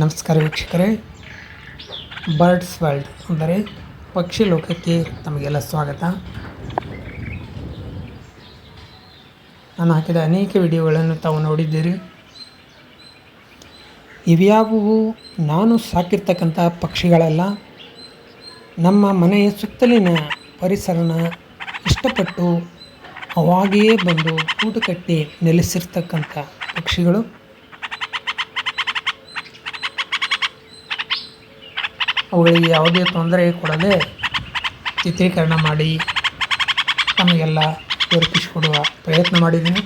ನಮಸ್ಕಾರ ವೀಕ್ಷಕರೇ. Birds world ಅಂದರೆ ಪಕ್ಷಿ ಲೋಕಕ್ಕೆ ತಮಗೆಲ್ಲ ಸ್ವಾಗತ. ನಾನು ಹಾಕಿದ ಅನೇಕ ವಿಡಿಯೋಗಳನ್ನು ತಾವು ನೋಡಿದ್ದೀರಿ. ಇವ್ಯಾವುವು ನಾನು ಸಾಕಿರ್ತಕ್ಕಂಥ ಪಕ್ಷಿಗಳೆಲ್ಲ. ನಮ್ಮ ಮನೆಯ ಸುತ್ತಲಿನ ಪರಿಸರನ ಇಷ್ಟಪಟ್ಟು ಅವಾಗಿಯೇ ಬಂದು ಗೂಡು ಕಟ್ಟಿ ನೆಲೆಸಿರ್ತಕ್ಕಂಥ ಪಕ್ಷಿಗಳು. ಅವುಗಳಿಗೆ ಯಾವುದೇ ತೊಂದರೆ ಕೊಡದೆ ಚಿತ್ರೀಕರಣ ಮಾಡಿ ತಮಗೆಲ್ಲ ದೊರಕಿಸಿಕೊಡುವ ಪ್ರಯತ್ನ ಮಾಡಿದ್ದೀನಿ.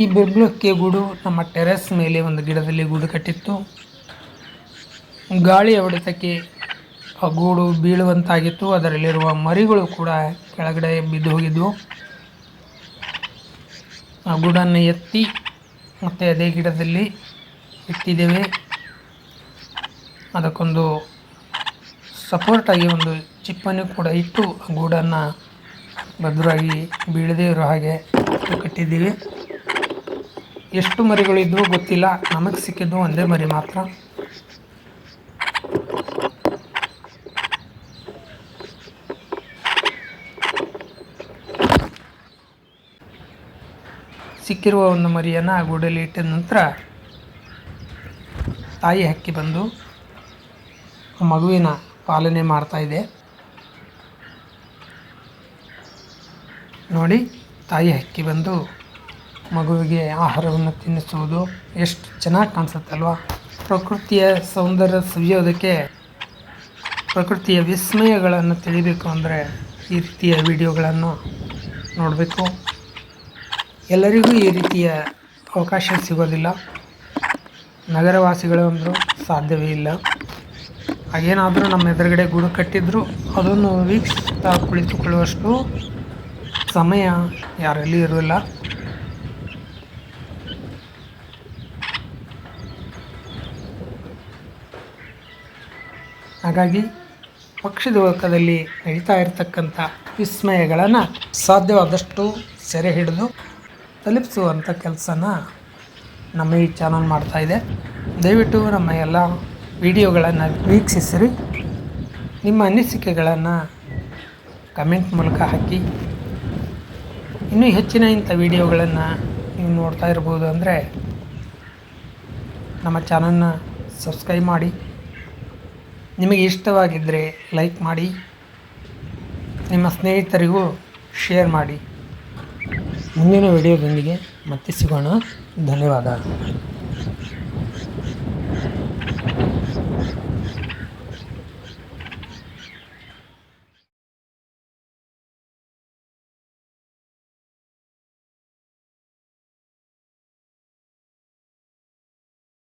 ಈ ಬೆಬ್ಲಕ್ಕೆ ಗೂಡು ನಮ್ಮ ಟೆರೆಸ್ ಮೇಲೆ ಒಂದು ಗಿಡದಲ್ಲಿ ಗೂಡು ಕಟ್ಟಿತ್ತು. ಗಾಳಿಯ ಹೊಡೆತಕ್ಕೆ ಆ ಗೂಡು ಬೀಳುವಂತಾಗಿತ್ತು. ಅದರಲ್ಲಿರುವ ಮರಿಗಳು ಕೂಡ ಕೆಳಗಡೆ ಬಿದ್ದು ಹೋಗಿದ್ವು. ಆ ಗೂಡನ್ನು ಎತ್ತಿ ಮತ್ತೆ ಅದೇ ಗಿಡದಲ್ಲಿ ಇಟ್ಟಿದ್ದೇವೆ. ಅದಕ್ಕೊಂದು ಸಪೋರ್ಟಾಗಿ ಒಂದು ಚಿಪ್ಪನ್ನು ಕೂಡ ಇಟ್ಟು ಆ ಗೂಡನ್ನು ಭದ್ರವಾಗಿ ಬೀಳದೇ ಇರೋ ಹಾಗೆ ಕಟ್ಟಿದ್ದೀವಿ. ಎಷ್ಟು ಮರಿಗಳಿದ್ವು ಗೊತ್ತಿಲ್ಲ. ನಮಗೆ ಸಿಕ್ಕಿದ್ದು ಒಂದೇ ಮರಿ ಮಾತ್ರ. ಸಿಕ್ಕಿರುವ ಒಂದು ಮರಿಯನ್ನು ಆ ಗೂಡಲ್ಲಿ ಇಟ್ಟಿದ ನಂತರ ತಾಯಿ ಹಕ್ಕಿ ಬಂದು ಮಗುವಿನ ಪಾಲನೆ ಮಾಡ್ತಾ ಇದೆ. ನೋಡಿ, ತಾಯಿ ಹಕ್ಕಿ ಬಂದು ಮಗುವಿಗೆ ಆಹಾರವನ್ನು ತಿನ್ನಿಸುವುದು ಎಷ್ಟು ಚೆನ್ನಾಗಿ ಕಾಣಿಸುತ್ತಲ್ವ? ಪ್ರಕೃತಿಯ ಸೌಂದರ್ಯ ಸವಿಯೋದಕ್ಕೆ ಪ್ರಕೃತಿಯ ವಿಸ್ಮಯಗಳನ್ನು ತಿಳಿಬೇಕು ಅಂದರೆ ಈ ರೀತಿಯ ವಿಡಿಯೋಗಳನ್ನು ನೋಡಬೇಕು. ಎಲ್ಲರಿಗೂ ಈ ರೀತಿಯ ಅವಕಾಶ ಸಿಗೋದಿಲ್ಲ. ನಗರವಾಸಿಗಳು ಅಂದರೂ ಸಾಧ್ಯವೇ ಇಲ್ಲ. ಹಾಗೇನಾದರೂ ನಮ್ಮ ಎದುರುಗಡೆ ಗೂಡು ಕಟ್ಟಿದ್ರು, ಅದನ್ನು ವೀಕ್ಷಿಸ್ತಾ ಕುಳಿತುಕೊಳ್ಳುವಷ್ಟು ಸಮಯ ಯಾರಲ್ಲಿ ಇರೋಲ್ಲ ಹಾಗಾಗಿ ಪಕ್ಷಿ ಲೋಕದಲ್ಲಿ ನಡೀತಾ ಇರತಕ್ಕಂಥ ವಿಸ್ಮಯಗಳನ್ನು ಸಾಧ್ಯವಾದಷ್ಟು ಸೆರೆ ಹಿಡಿದು ತಲುಪಿಸುವಂಥ ಕೆಲಸನ ನಮ್ಮ ಈ ಚಾನಲ್ ಮಾಡ್ತಾಯಿದೆ ದಯವಿಟ್ಟು ನಮ್ಮ ಎಲ್ಲ ವಿಡಿಯೋಗಳನ್ನು ವೀಕ್ಷಿಸಿರಿ. ನಿಮ್ಮ ಅನಿಸಿಕೆಗಳನ್ನು ಕಮೆಂಟ್ ಮೂಲಕ ಹಾಕಿ. ಇನ್ನೂ ಹೆಚ್ಚಿನ ಇಂಥ ವಿಡಿಯೋಗಳನ್ನು ನೀವು ನೋಡ್ತಾ ಇರ್ಬೋದು ಅಂದರೆ ನಮ್ಮ ಚಾನಲ್ನ ಸಬ್ಸ್ಕ್ರೈಬ್ ಮಾಡಿ. ನಿಮಗೆ ಇಷ್ಟವಾಗಿದ್ದರೆ ಲೈಕ್ ಮಾಡಿ. ನಿಮ್ಮ ಸ್ನೇಹಿತರಿಗೂ ಶೇರ್ ಮಾಡಿ. ಮುಂದಿನ ವಿಡಿಯೋದೊಂದಿಗೆ ಮತ್ತೆ ಸಿಗೋಣ. ಧನ್ಯವಾದ.